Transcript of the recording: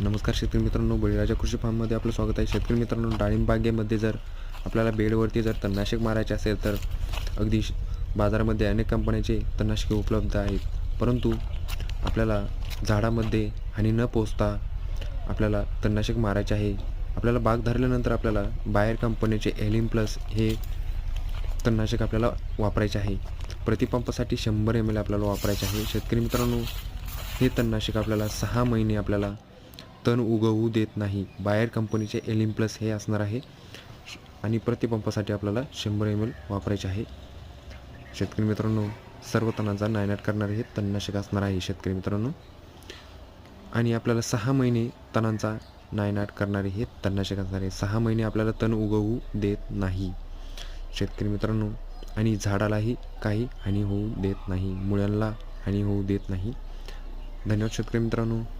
नमस्कार शेतकरी मित्रांनो बळीराजा कृषी फार्ममध्ये आपलं स्वागत आहे. शेतकरी मित्रांनो डाळिंबागेमध्ये जर आपल्याला बेडवरती जर तणनाशक मारायचे असेल तर अगदी श- बाजारामध्ये अनेक कंपन्यांचे तणनाशके उपलब्ध आहेत. परंतु आपल्याला झाडामध्ये हानी न पोचता आपल्याला तणनाशक मारायचे आहे. आपल्याला बाग धरल्यानंतर आपल्याला बाहेर कंपनीचे एलिम प्लस हे तणनाशक आपल्याला वापरायचे आहे. प्रतिपंपासाठी शंभर एम एल आपल्याला वापरायचे आहे. शेतकरी मित्रांनो हे तणनाशक आपल्याला सहा महिने आपल्याला तण उगवू देत नाही. बाहेर कंपनीचे एलिम प्लस हे असणार आहे. आणि प्रतिपंपासाठी आपल्याला शंभर एम एल वापरायचे आहे. शेतकरी मित्रांनो सर्व तणांचा नायनाट करणारे हे तणनाशक असणार आहे शेतकरी मित्रांनो. आणि आपल्याला सहा महिने तणांचा नायनाट करणारे हे तणनाशक असणार आहे. सहा महिने आपल्याला तण उगवू देत नाही. शेतकरी मित्रांनो आणि झाडालाही काही हानी होऊ देत नाही. मुळ्यांना हानी होऊ देत नाही. धन्यवाद शेतकरी मित्रांनो.